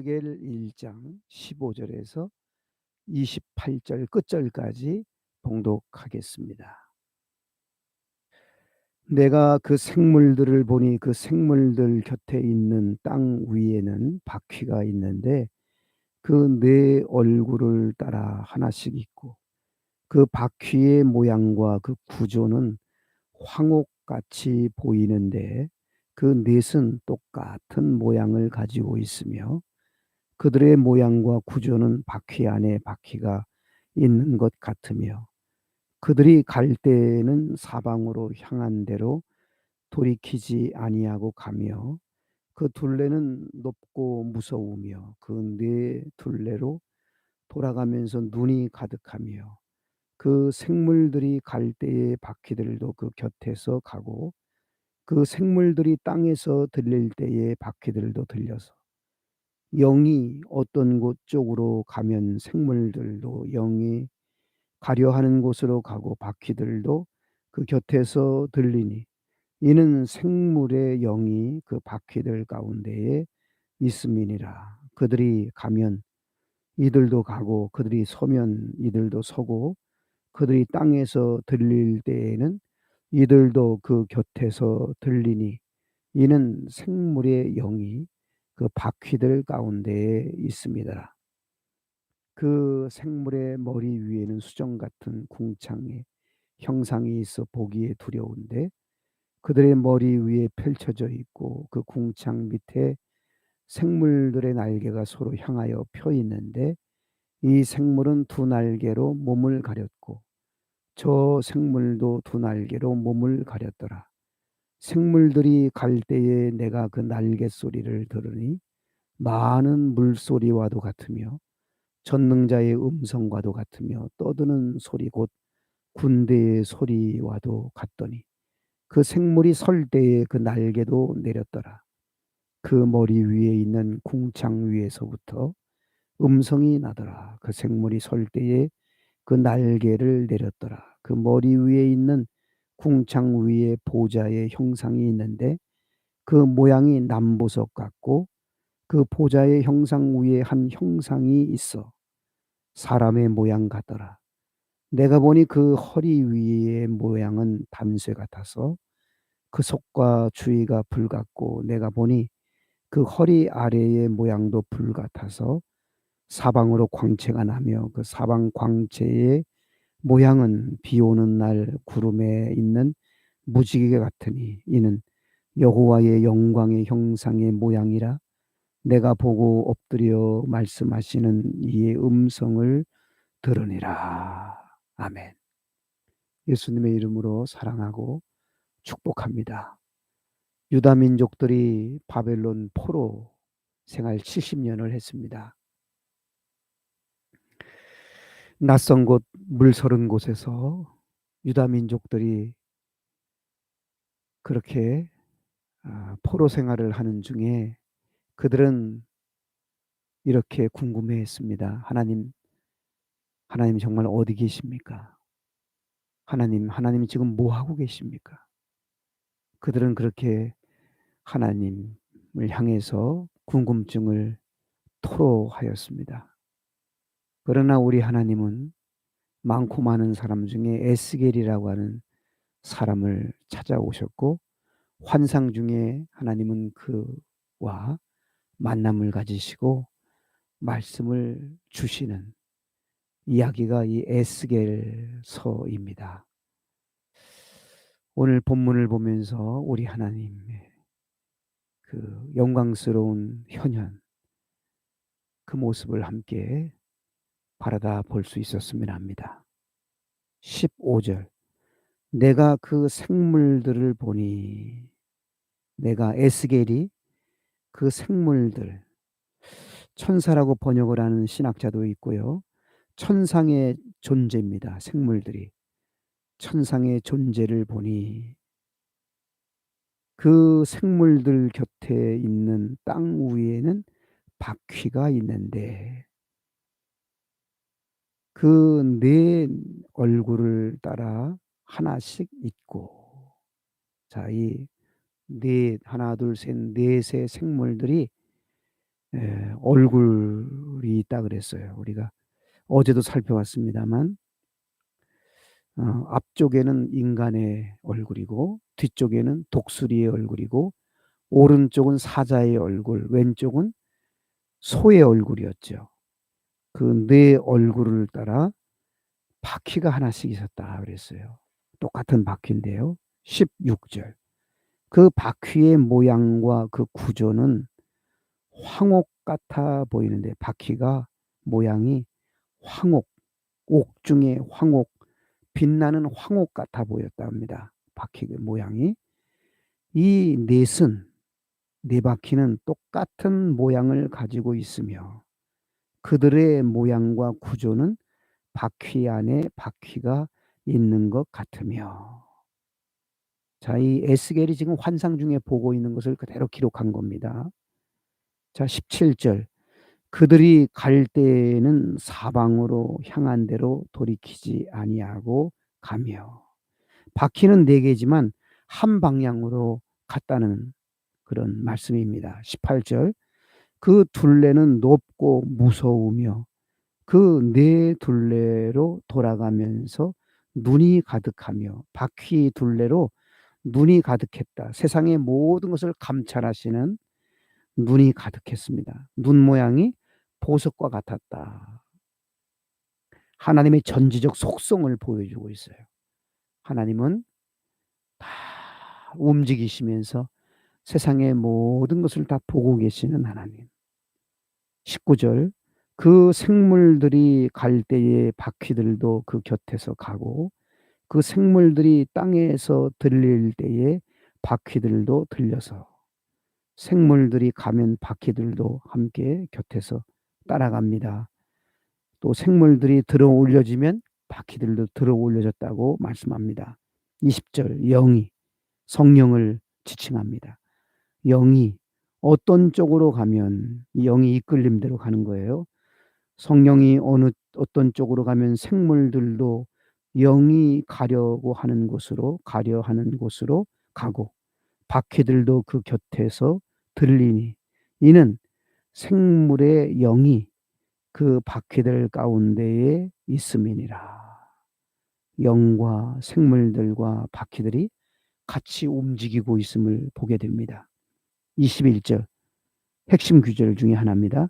에스겔 1장 15절에서 28절 끝절까지 봉독하겠습니다. 내가 그 생물들을 보니 그 생물들 곁에 있는 땅 위에는 바퀴가 있는데 그 네 얼굴을 따라 하나씩 있고 그 바퀴의 모양과 그 구조는 황옥같이 보이는데 그 넷은 똑같은 모양을 가지고 있으며 그들의 모양과 구조는 바퀴 안에 바퀴가 있는 것 같으며 그들이 갈 때에는 사방으로 향한 대로 돌이키지 아니하고 가며 그 둘레는 높고 무서우며 그 네 둘레로 돌아가면서 눈이 가득하며 그 생물들이 갈 때의 바퀴들도 그 곁에서 가고 그 생물들이 땅에서 들릴 때의 바퀴들도 들려서 영이 어떤 곳 쪽으로 가면 생물들도 영이 가려 하는 곳으로 가고 바퀴들도 그 곁에서 들리니 이는 생물의 영이 그 바퀴들 가운데에 있음이니라. 그들이 가면 이들도 가고 그들이 서면 이들도 서고 그들이 땅에서 들릴 때에는 이들도 그 곁에서 들리니 이는 생물의 영이 그 바퀴들 가운데에 있습니다. 그 생물의 머리 위에는 수정 같은 궁창의 형상이 있어 보기에 두려운데 그들의 머리 위에 펼쳐져 있고 그 궁창 밑에 생물들의 날개가 서로 향하여 펴 있는데 이 생물은 두 날개로 몸을 가렸고 저 생물도 두 날개로 몸을 가렸더라. 생물들이 갈 때에 내가 그 날개 소리를 들으니 많은 물소리와도 같으며 전능자의 음성과도 같으며 떠드는 소리 곧 군대의 소리와도 같더니 그 생물이 설 때에 그 날개도 내렸더라. 그 머리 위에 있는 궁창 위에서부터 음성이 나더라. 그 생물이 설 때에 그 날개를 내렸더라. 그 머리 위에 있는 궁창 위에 보좌의 형상이 있는데 그 모양이 남보석 같고 그 보좌의 형상 위에 한 형상이 있어 사람의 모양 같더라. 내가 보니 그 허리 위의 모양은 담쇠 같아서 그 속과 주위가 불 같고 내가 보니 그 허리 아래의 모양도 불 같아서 사방으로 광채가 나며 그 사방 광채의 모양은 비 오는 날 구름에 있는 무지개 같으니 이는 여호와의 영광의 형상의 모양이라 내가 보고 엎드려 말씀하시는 이의 음성을 들으니라. 아멘. 예수님의 이름으로 사랑하고 축복합니다. 유다 민족들이 바벨론 포로 생활 70년을 했습니다. 낯선 곳, 물 서른 곳에서 유다 민족들이 그렇게 아, 포로 생활을 하는 중에 그들은 이렇게 궁금해 했습니다. 하나님, 하나님 정말 어디 계십니까? 하나님, 하나님 지금 뭐 하고 계십니까? 그들은 그렇게 하나님을 향해서 궁금증을 토로하였습니다. 그러나 우리 하나님은 많고 많은 사람 중에 에스겔이라고 하는 사람을 찾아오셨고 환상 중에 하나님은 그와 만남을 가지시고 말씀을 주시는 이야기가 이 에스겔서입니다. 오늘 본문을 보면서 우리 하나님의 그 영광스러운 현현 그 모습을 함께 바라다 볼 수 있었으면 합니다. 15절 내가 그 생물들을 보니 내가 에스겔이 그 생물들 천사라고 번역을 하는 신학자도 있고요. 천상의 존재입니다. 생물들이 천상의 존재를 보니 그 생물들 곁에 있는 땅 위에는 바퀴가 있는데 그 네 얼굴을 따라 하나씩 있고 자, 이 넷, 하나, 둘, 셋, 넷의 생물들이 예 얼굴이 있다 그랬어요. 우리가 어제도 살펴봤습니다만 어 앞쪽에는 인간의 얼굴이고 뒤쪽에는 독수리의 얼굴이고 오른쪽은 사자의 얼굴, 왼쪽은 소의 얼굴이었죠. 그 네 얼굴을 따라 바퀴가 하나씩 있었다 그랬어요. 똑같은 바퀴인데요. 16절. 그 바퀴의 모양과 그 구조는 황옥 같아 보이는데 바퀴가 모양이 황옥, 옥 중에 황옥, 빛나는 황옥 같아 보였다 합니다. 바퀴의 모양이. 이 넷은 네 바퀴는 똑같은 모양을 가지고 있으며 그들의 모양과 구조는 바퀴 안에 바퀴가 있는 것 같으며 자, 이 에스겔이 지금 환상 중에 보고 있는 것을 그대로 기록한 겁니다. 자, 17절. 그들이 갈 때에는 사방으로 향한 대로 돌이키지 아니하고 가며 바퀴는 네 개지만 한 방향으로 갔다는 그런 말씀입니다. 18절. 그 둘레는 높고 무서우며 그 네 둘레로 돌아가면서 눈이 가득하며 바퀴 둘레로 눈이 가득했다. 세상의 모든 것을 감찰하시는 눈이 가득했습니다. 눈 모양이 보석과 같았다. 하나님의 전지적 속성을 보여주고 있어요. 하나님은 다 움직이시면서 세상의 모든 것을 다 보고 계시는 하나님. 19절 그 생물들이 갈 때에 바퀴들도 그 곁에서 가고 그 생물들이 땅에서 들릴 때에 바퀴들도 들려서 생물들이 가면 바퀴들도 함께 곁에서 따라갑니다. 또 생물들이 들어 올려지면 바퀴들도 들어 올려졌다고 말씀합니다. 20절 영이 성령을 지칭합니다. 영이 어떤 쪽으로 가면 영이 이끌림 대로 가는 거예요. 성령이 어느 어떤 쪽으로 가면 생물들도 영이 가려고 하는 곳으로 가려 하는 곳으로 가고 바퀴들도 그 곁에서 들리니 이는 생물의 영이 그 바퀴들 가운데에 있음이니라. 영과 생물들과 바퀴들이 같이 움직이고 있음을 보게 됩니다. 21절 핵심 규절 중에 하나입니다.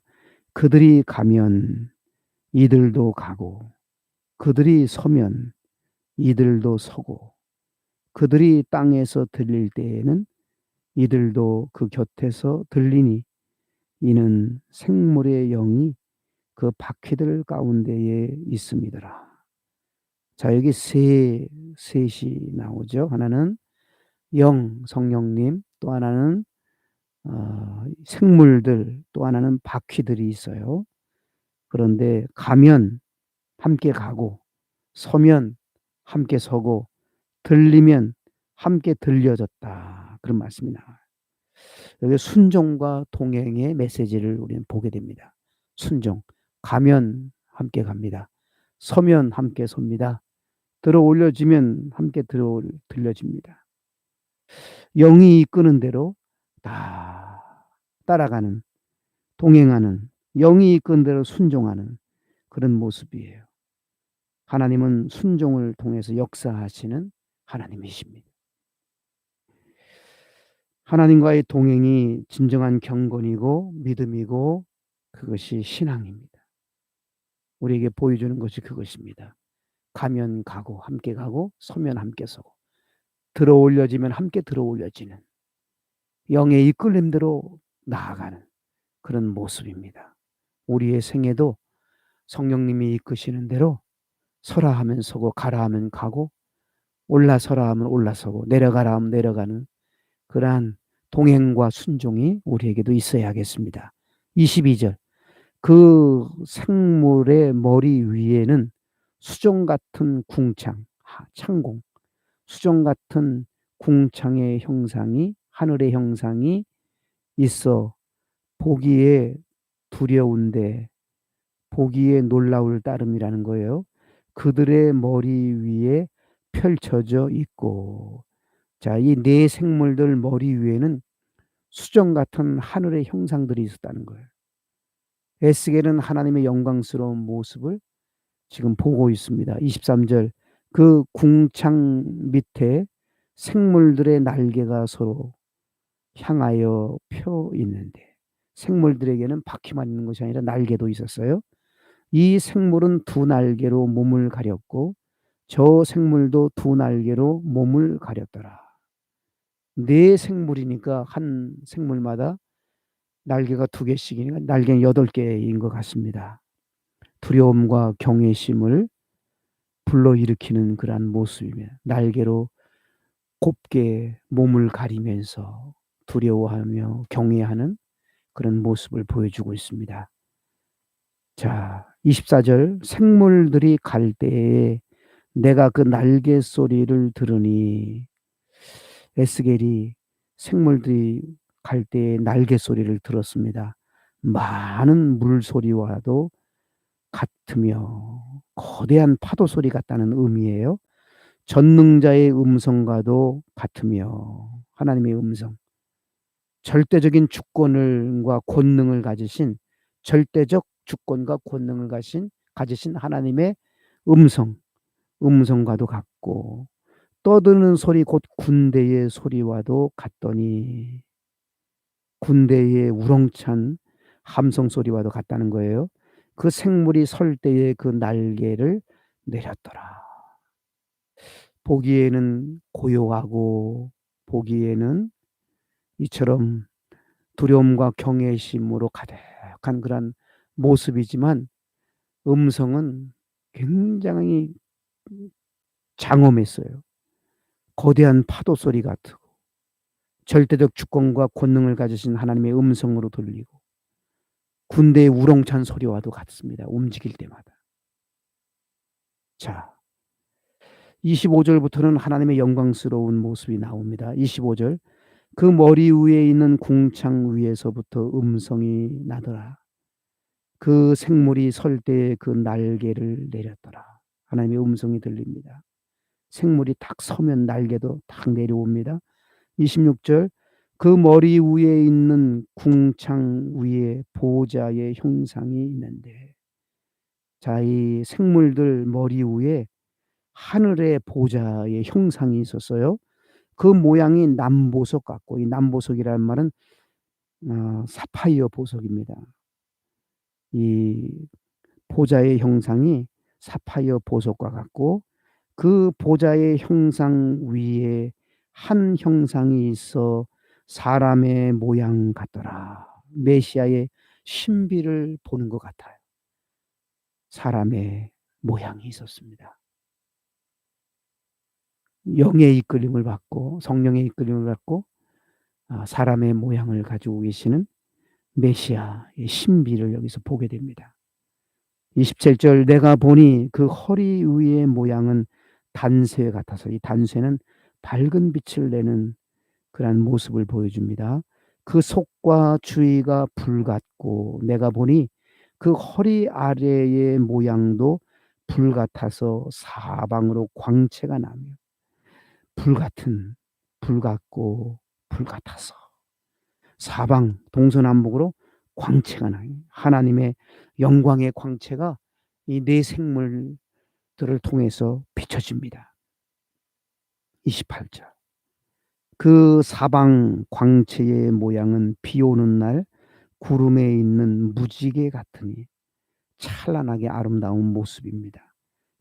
그들이 가면 이들도 가고 그들이 서면 이들도 서고 그들이 땅에서 들릴 때에는 이들도 그 곁에서 들리니 이는 생물의 영이 그 바퀴들 가운데에 있음이더라. 자, 여기 세, 셋이 나오죠. 하나는 영, 성령님, 또 하나는 어, 생물들, 또 하나는 바퀴들이 있어요. 그런데 가면 함께 가고, 서면 함께 서고, 들리면 함께 들려졌다. 그런 말씀이 나와요. 여기 순종과 동행의 메시지를 우리는 보게 됩니다. 순종. 가면 함께 갑니다. 서면 함께 섭니다. 들어 올려지면 함께 들어 들려집니다. 영이 이끄는 대로 다 따라가는, 동행하는, 영이 이끄는 대로 순종하는 그런 모습이에요. 하나님은 순종을 통해서 역사하시는 하나님이십니다. 하나님과의 동행이 진정한 경건이고 믿음이고 그것이 신앙입니다. 우리에게 보여주는 것이 그것입니다. 가면 가고 함께 가고 서면 함께 서고 들어 올려지면 함께 들어 올려지는 영의 이끌림대로 나아가는 그런 모습입니다. 우리의 생애도 성령님이 이끄시는 대로 서라 하면 서고 가라 하면 가고 올라서라 하면 올라서고 내려가라 하면 내려가는 그러한 동행과 순종이 우리에게도 있어야겠습니다. 22절 그 생물의 머리 위에는 수정 같은 궁창, 창공, 수정 같은 궁창의 형상이 하늘의 형상이 있어 보기에 두려운데 보기에 놀라울 따름이라는 거예요. 그들의 머리 위에 펼쳐져 있고 자, 이 네 생물들 머리 위에는 수정 같은 하늘의 형상들이 있었다는 거예요. 에스겔은 하나님의 영광스러운 모습을 지금 보고 있습니다. 23절 그 궁창 밑에 생물들의 날개가 서로 향하여 펴 있는데 생물들에게는 바퀴만 있는 것이 아니라 날개도 있었어요. 이 생물은 두 날개로 몸을 가렸고 저 생물도 두 날개로 몸을 가렸더라. 네 생물이니까 한 생물마다 날개가 두 개씩이니까 날개는 여덟 개인 것 같습니다. 두려움과 경외심을 불러일으키는 그러한 모습이며 날개로 곱게 몸을 가리면서 두려워하며 경외하는 그런 모습을 보여주고 있습니다. 자, 24절 생물들이 갈 때에 내가 그 날개 소리를 들으니 에스겔이 생물들이 갈 때에 날개 소리를 들었습니다. 많은 물 소리와도 같으며 거대한 파도 소리 같다는 의미예요. 전능자의 음성과도 같으며 하나님의 음성. 절대적인 주권을과 권능을 가지신 절대적 주권과 권능을 가신 가지신 하나님의 음성, 음성과도 같고 떠드는 소리 곧 군대의 소리와도 같더니 군대의 우렁찬 함성 소리와도 같다는 거예요. 그 생물이 설 때에 그 날개를 내렸더라. 보기에는 고요하고 보기에는 이처럼 두려움과 경외심으로 가득한 그런 모습이지만 음성은 굉장히 장엄했어요. 거대한 파도 소리 같고 절대적 주권과 권능을 가지신 하나님의 음성으로 들리고 군대의 우렁찬 소리와도 같습니다. 움직일 때마다. 자, 25절부터는 하나님의 영광스러운 모습이 나옵니다. 25절. 그 머리 위에 있는 궁창 위에서부터 음성이 나더라. 그 생물이 설 때에 그 날개를 내렸더라. 하나님의 음성이 들립니다. 생물이 탁 서면 날개도 탁 내려옵니다. 26절 그 머리 위에 있는 궁창 위에 보좌의 형상이 있는데 자, 이 생물들 머리 위에 하늘의 보좌의 형상이 있었어요. 그 모양이 남보석 같고 이 남보석이라는 말은 어, 사파이어 보석입니다. 이 보좌의 형상이 사파이어 보석과 같고 그 보좌의 형상 위에 한 형상이 있어 사람의 모양 같더라. 메시아의 신비를 보는 것 같아요. 사람의 모양이 있었습니다. 영의 이끌림을 받고 성령의 이끌림을 받고 아, 사람의 모양을 가지고 계시는 메시아의 신비를 여기서 보게 됩니다. 27절 내가 보니 그 허리 위의 모양은 단쇠 같아서 이 단쇠는 밝은 빛을 내는 그러한 모습을 보여줍니다. 그 속과 주위가 불 같고 내가 보니 그 허리 아래의 모양도 불 같아서 사방으로 광채가 나며 불 같은 불 같고 불 같아서 사방 동서남북으로 광채가 나요. 하나님의 영광의 광채가 이 네 생물들을 통해서 비춰집니다. 28절. 그 사방 광채의 모양은 비 오는 날 구름에 있는 무지개 같으니 찬란하게 아름다운 모습입니다.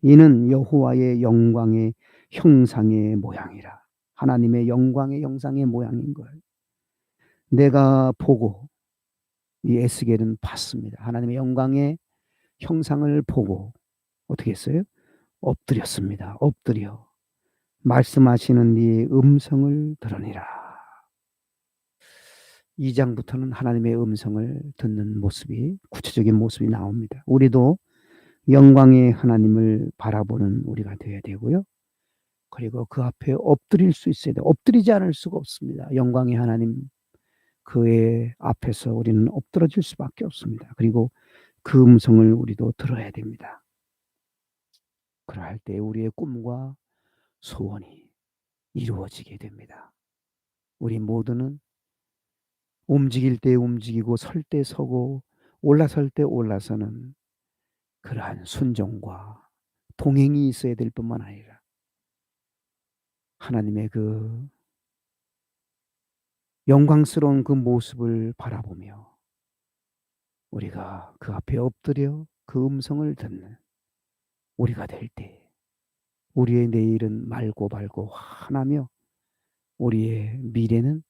이는 여호와의 영광의 형상의 모양이라. 하나님의 영광의 형상의 모양인 걸. 내가 보고 이 에스겔은 봤습니다. 하나님의 영광의 형상을 보고 어떻게 했어요? 엎드렸습니다. 엎드려 말씀하시는 네 음성을 들으니라. 2장부터는 하나님의 음성을 듣는 모습이 구체적인 모습이 나옵니다. 우리도 영광의 하나님을 바라보는 우리가 되어야 되고요. 그리고 그 앞에 엎드릴 수 있어야 돼. 엎드리지 않을 수가 없습니다. 영광의 하나님 그의 앞에서 우리는 엎드러질 수밖에 없습니다. 그리고 그 음성을 우리도 들어야 됩니다. 그럴 때 우리의 꿈과 소원이 이루어지게 됩니다. 우리 모두는 움직일 때 움직이고 설 때 서고 올라설 때 올라서는 그러한 순종과 동행이 있어야 될 뿐만 아니라 하나님의 그 영광스러운 그 모습을 바라보며 우리가 그 앞에 엎드려 그 음성을 듣는 우리가 될 때 우리의 내일은 맑고 밝고 환하며 우리의 미래는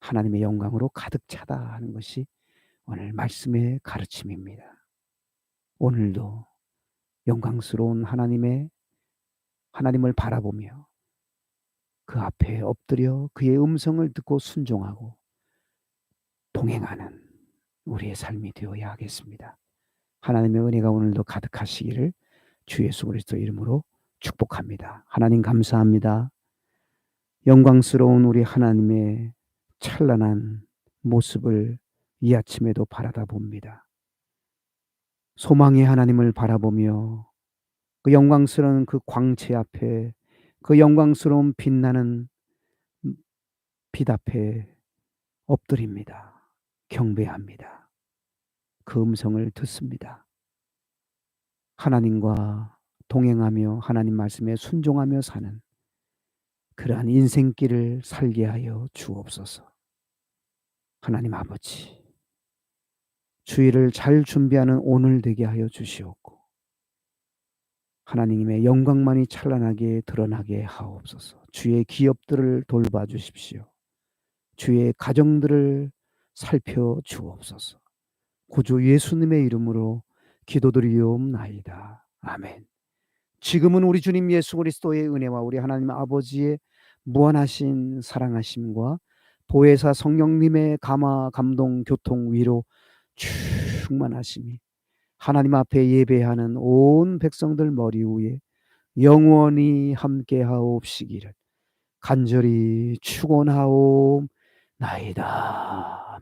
하나님의 영광으로 가득 차다 하는 것이 오늘 말씀의 가르침입니다. 오늘도 영광스러운 하나님의 하나님을 바라보며 그 앞에 엎드려 그의 음성을 듣고 순종하고 동행하는 우리의 삶이 되어야 하겠습니다. 하나님의 은혜가 오늘도 가득하시기를 주 예수 그리스도 이름으로 축복합니다. 하나님 감사합니다. 영광스러운 우리 하나님의 찬란한 모습을 이 아침에도 바라다 봅니다. 소망의 하나님을 바라보며 그 영광스러운 그 광채 앞에 그 영광스러운 빛나는 빛 앞에 엎드립니다. 경배합니다. 그 음성을 듣습니다. 하나님과 동행하며 하나님 말씀에 순종하며 사는 그러한 인생길을 살게 하여 주옵소서. 하나님 아버지, 주의를 잘 준비하는 오늘 되게 하여 주시옵고, 하나님의 영광만이 찬란하게 드러나게 하옵소서. 주의 기업들을 돌봐 주십시오. 주의 가정들을 살펴 주옵소서. 구주 예수님의 이름으로 기도드리옵나이다. 아멘. 지금은 우리 주님 예수 그리스도의 은혜와 우리 하나님 아버지의 무한하신 사랑하심과 보혜사 성령님의 감화 감동 교통 위로 충만하심이 하나님 앞에 예배하는 온 백성들 머리 위에 영원히 함께 하옵시기를 간절히 축원하옵나이다.